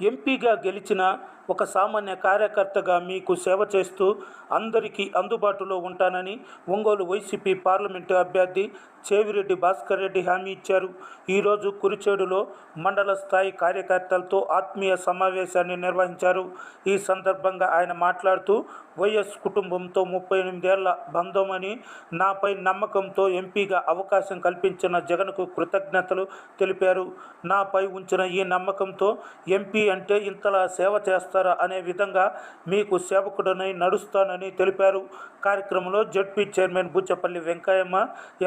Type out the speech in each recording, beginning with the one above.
ఎంపీగా గెలిచిన ఒక సామాన్య కార్యకర్తగా మీకు సేవ చేస్తూ అందరికీ అందుబాటులో ఉంటానని ఒంగోలు వైసీపీ పార్లమెంటు అభ్యర్థి చేవిరెడ్డి భాస్కర్ రెడ్డి హామీ ఇచ్చారు. ఈరోజు కురిచేడులో మండల స్థాయి కార్యకర్తలతో ఆత్మీయ సమావేశాన్ని నిర్వహించారు. ఈ సందర్భంగా ఆయన మాట్లాడుతూ వైఎస్ కుటుంబంతో ముప్పై ఎనిమిదేళ్ళ బంధమని నాపై నమ్మకంతో ఎంపీగా అవకాశం కల్పించిన జగన్కు కృతజ్ఞతలు తెలిపారు. నాపై ఉంచిన ఈ నమ్మకంతో ఎంపీ అంటే ఇంతలా సేవ చేస్తారా అనే విధంగా మీకు సేవకుడనై నడుస్తానని తెలిపారు. కార్యక్రమంలో Z P chairman Buchapalli Venkayamma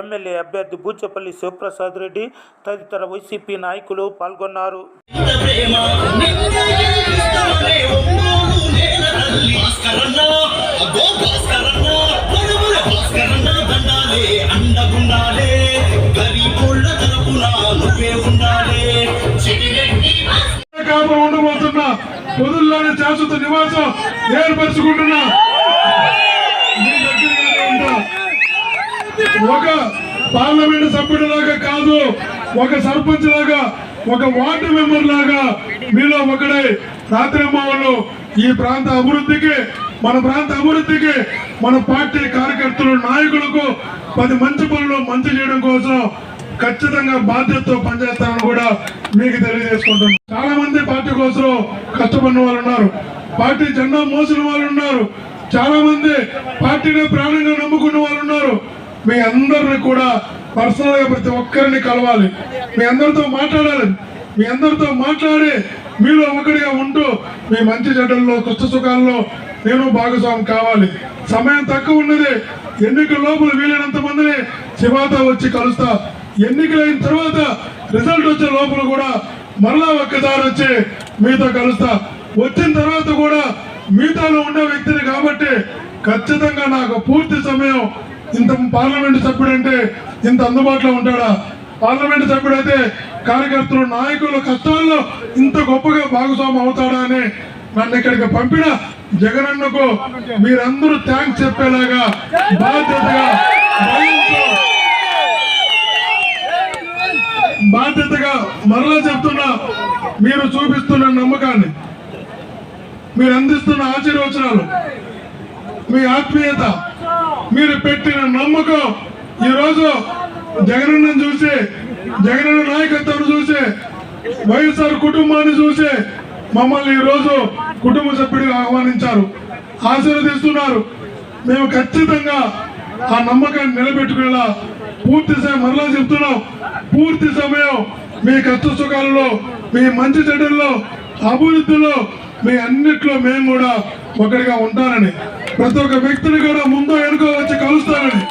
MLA అభ్యర్థి బూచపల్లి శివప్రసాద్ రెడ్డి తదితర వైసీపీ నాయకులు పాల్గొన్నారు. భాస్కరన్న అగో భాస్కరన్న. పొదుల్లోని శాశ్వత నివాసం ఏర్పరచుకుంటున్నా ఒక పార్లమెంట్ సభ్యుడిలాగా కాదు ఒక సర్పంచ్ లాగా ఒక వార్డు మెంబర్ లాగా మీలో ఒకడై రాత్రిమ్మవాళ్ళు ఈ ప్రాంత అభివృద్ధికి మన ప్రాంత అభివృద్ధికి మన పార్టీ కార్యకర్తలు నాయకులకు పది మంచి పనులు మంచి చేయడం కోసం ఖచ్చితంగా బాధ్యతతో పనిచేస్తానని కూడా మీకు తెలియజేసుకుంటున్నాను పార్టీ కోసం కష్టపడిన వాళ్ళు ఉన్నారు. పార్టీ జెండా మోసిన వాళ్ళు ఉన్నారు. చాలా మంది పార్టీని ప్రాణంగా నమ్ముకున్న వాళ్ళు ఉన్నారు. మీ అందరిని కూడా పర్సనల్గా ప్రతి ఒక్కరిని కలవాలి. మీ అందరితో మాట్లాడాలి. మీ అందరితో మాట్లాడి మీలో ఒకటిగా ఉంటూ మీ మంచి చెడ్డల్లో కష్ట సుఖాల్లో నేను భాగస్వామి కావాలి. సమయం తక్కువ ఉన్నది. ఎన్నికల లోపల వీలైనంత మందిని శివాత వచ్చి కలుస్తా. ఎన్నికలైన తర్వాత రిజల్ట్ వచ్చే లోపల కూడా మరలా ఒక్కసారి వచ్చి మీతో కలుస్తా. వచ్చిన తర్వాత కూడా మీతోలో ఉండే వ్యక్తిని కాబట్టి ఖచ్చితంగా నాకు పూర్తి సమయం ఇంత పార్లమెంట్ సభ్యుడు అంటే ఇంత అందుబాటులో ఉంటాడా? పార్లమెంట్ సభ్యుడు అయితే కార్యకర్తలు నాయకుల కష్టాల్లో ఇంత గొప్పగా భాగస్వామి అవుతాడా అని నన్ను ఇక్కడికి పంపిన జగనన్నకు మీరందరూ థ్యాంక్స్ చెప్పేలాగా బాధ్యతగా బాధ్యతగా మరలా చెప్తున్నా మీరు చూపిస్తున్న నమ్మకాన్ని మీరు అందిస్తున్న ఆశీర్వచనాలు మీ ఆత్మీయత మీరు పెట్టిన నమ్మకం ఈరోజు జగనన్న చూసి జగనన్న నాయకత్వం చూసి వైఎస్ఆర్ కుటుంబాన్ని చూసి మమ్మల్ని ఈరోజు కుటుంబ సభ్యుడిగా ఆహ్వానించారు ఆశీర్వదిస్తున్నారు. మేము ఖచ్చితంగా ఆ నమ్మకాన్ని నిలబెట్టుకునేలా పూర్తి సమయం మరలా చెప్తున్నాం పూర్తి సమయం మీ కత్తు సుఖాలలో మీ మంచి చెడుల్లో అభివృద్ధిలో మీ అన్నిట్లో మేము కూడా ఒకటిగా ఉంటానని ప్రతి ఒక్క వ్యక్తిని కూడా ముందు వెనుక వచ్చి కలుస్తానని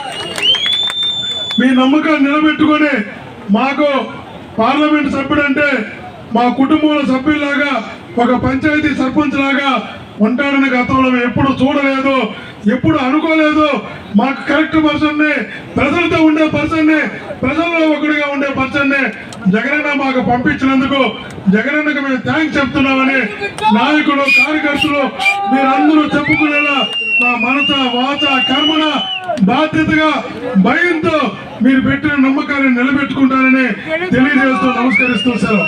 మీ నమ్మకాన్ని నిలబెట్టుకొని మాకు పార్లమెంట్ సభ్యుడంటే మా కుటుంబంలో సభ్యుల్లాగా ఒక పంచాయతీ సర్పంచ్ లాగా ఉంటాడని గతంలో మేము ఎప్పుడు చూడలేదు ఎప్పుడు అనుకోలేదు. మాకు కరెక్ట్ పర్సన్నే ప్రజలతో ఉండే పర్సన్నే ప్రజల్లో ఒకటిగా ఉండే పర్సన్నే జగనన్న మాకు పంపించినందుకు జగనన్నకు మేము థ్యాంక్స్ చెప్తున్నామని నాయకులు కార్యకర్తలు మీరందరూ చెప్పుకునేలా నా మనస వాచ కర్మన బాధ్యతగా భయంతో మీరు పెట్టిన నమ్మకాన్ని నిలబెట్టుకుంటారని తెలియజేస్తూ నమస్కరిస్తూ సార్